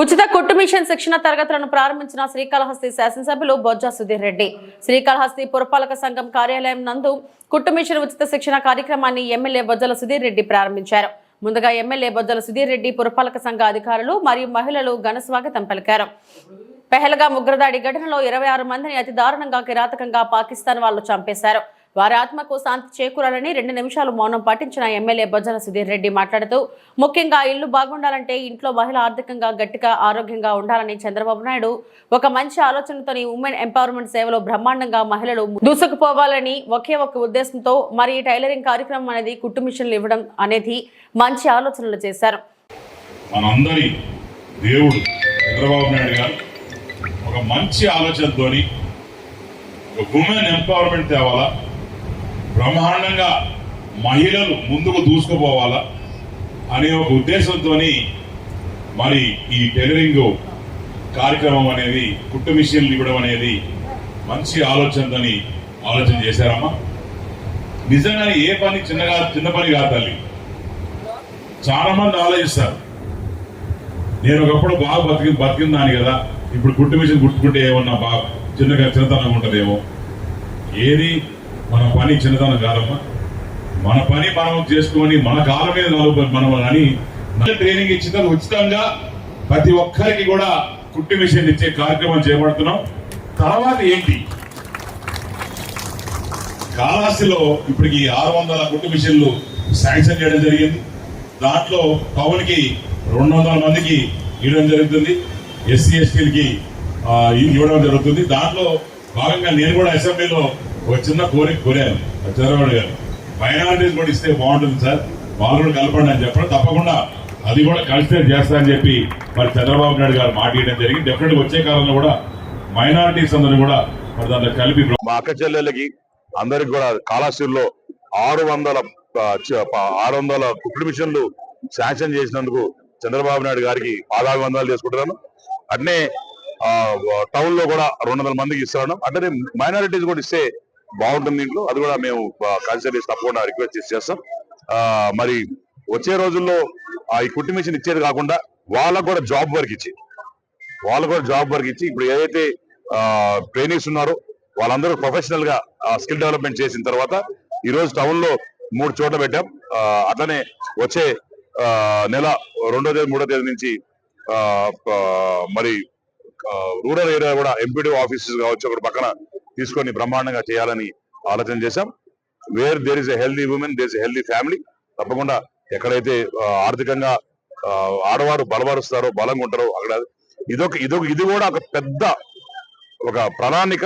ఉచిత కుట్టు మిషన్ శిక్షణ తరగతులను ప్రారంభించిన శ్రీకాళహస్తి శాసనసభ్యులు బొజ్జా సుధీర్ రెడ్డి. శ్రీకాళహస్తి పురపాలక సంఘం కార్యాలయం నందు కుట్టు మిషన్ ఉచిత శిక్షణ కార్యక్రమాన్ని ఎమ్మెల్యే బొజ్జల సుధీర్ రెడ్డి ప్రారంభించారు. ముందుగా ఎమ్మెల్యే బొజ్జల సుధీర్ రెడ్డి పురపాలక సంఘ అధికారులు మరియు మహిళలు ఘన స్వాగతం పలికారు. పెహల్గా ఉగ్రదాడి ఘటనలో ఇరవై ఆరు మందిని అతి దారుణంగా కిరాతకంగా పాకిస్తాన్ వాళ్ళు చంపేశారు. వారి ఆత్మకు శాంతి చేకూరాలని రెండు నిమిషాలు మౌనం పాటించిన ఎమ్మెల్యే బొజ్జల సుధీర్ రెడ్డి మాట్లాడుతూ ముఖ్యంగా ఇల్లు బాగుండాలంటే ఇంట్లో మహిళ ఆర్థికంగా గట్టిగా ఆరోగ్యంగా ఉండాలని చంద్రబాబు నాయుడు ఒక మంచి ఆలోచనతోని ఉమెన్ ఎంపవర్మెంట్ సేవలో బ్రహ్మాండంగా మహిళలు దూసుకుపోవాలని ఒకే ఒక ఉద్దేశంతో మరి ఈ టైలరింగ్ కార్యక్రమం అనేది కుట్టు మిషన్లు ఇవ్వడం అనేది మంచి ఆలోచనలు చేశారు. మనందరి దేవుడు చంద్రబాబు నాయుడు గారు ఒక మంచి ఆలోచనతోని ఒక ఉమెన్ ఎంపవర్మెంట్ తేవాలా? బ్రహ్మాండంగా మహిళలు ముందుకు దూసుకుపోవాలా అనే ఒక ఉద్దేశంతో మరి ఈ టైలరింగ్ కార్యక్రమం అనేది కుట్టు మిషన్లు ఇవ్వడం అనేది మంచి ఆలోచనతోని ఆలోచన చేశారమ్మా. నిజంగా ఏ పని చిన్నగా చిన్న పని కాదు తల్లి. చాలా మంది ఆలోచిస్తారు. నేను ఒకప్పుడు బాగా బతికి బతికిందాని కదా. ఇప్పుడు కుట్టు మిషన్ కుట్టుకుంటే ఏమన్నా బాగా చిన్నగా చిన్నతనం ఉంటుందేమో. ఏది మన పని చిన్నదనం కాదమ్మా. మన పని మనం చేసుకొని మన కాలం మీద నాలుగు మనం అని ట్రైనింగ్ ఇచ్చిన ఉచితంగా ప్రతి ఒక్కరికి కూడా కుట్టు మిషన్ ఇచ్చే కార్యక్రమం చేపడుతున్నాం. తర్వాత ఏంటి? కాళహస్తిలో ఇప్పటికి ఆరు వందల కుట్టు మిషన్లు శాంక్షన్ చేయడం జరిగింది. దాంట్లో టౌన్కి రెండు వందల మందికి ఇవ్వడం జరుగుతుంది. ఎస్సీ ఎస్టీలకి ఇవ్వడం జరుగుతుంది. దాంట్లో భాగంగా నేను కూడా అసెంబ్లీలో ఒక చిన్న కోరిక కోరాను. చంద్రబాబు గారు మైనారిటీస్ కూడా ఇస్తే బాగుంటుంది సార్. వాళ్ళు కూడా కలపండి అని చెప్పడం తప్పకుండా అది కూడా కన్సిడర్ చేస్తా అని చెప్పి మరి చంద్రబాబు నాయుడు గారు మాట ఇవ్వడం జరిగింది. డెఫినెట్ వచ్చే కాలంలో కూడా మైనారిటీస్ అందరూ కూడా మరి దాంట్లో కలిపి మా అక్క చెల్లెళ్ళకి అందరికి కూడా కాళాశ్రీలో ఆరు వందల ఆరు వందల కుట్లు మిషన్లు శాంక్షన్ చేసినందుకు చంద్రబాబు నాయుడు గారికి పాదాభివందనాలు చేసుకుంటున్నాను. అట్నే టౌన్లో కూడా రెండు వందల మందికి ఇస్తున్నాను అట్లనే మైనారిటీస్ కూడా ఇస్తే బాగుంటుంది దీంట్లో. అది కూడా మేము కన్సిడర్ చేసి తప్పకుండా రిక్వెస్ట్ చేసి చేస్తాం. ఆ, మరి వచ్చే రోజుల్లో ఆ, ఈ కుట్టి మిషన్ ఇచ్చేది కాకుండా వాళ్ళకు కూడా జాబ్ వర్క్ ఇచ్చి వాళ్ళకు కూడా జాబ్ వర్క్ ఇచ్చి ఇప్పుడు ఏదైతే ట్రైనింగ్స్ ఉన్నారో వాళ్ళందరూ ప్రొఫెషనల్గా స్కిల్ డెవలప్మెంట్ చేసిన తర్వాత ఈ రోజు టౌన్లో మూడు చోట్ల పెట్టాం. అతనే అట్లనే వచ్చే ఆ, నెల రెండో తేదీ మూడో తేదీ నుంచి మరి రూరల్ ఏరియా కూడా ఎంపీడీ ఆఫీసెస్ కావచ్చు అక్కడ పక్కన తీసుకొని బ్రహ్మాండంగా చేయాలని ఆలోచన చేశాం. Where there is a healthy women there is a healthy family తప్పకుండా ఎక్కడైతే ఆర్థికంగా ఆడవారు బలపరుస్తారో బలంగా ఉంటారో అక్కడ ఇదొక ఇదొక ఇది కూడా ఒక పెద్ద ఒక ప్రణాళిక.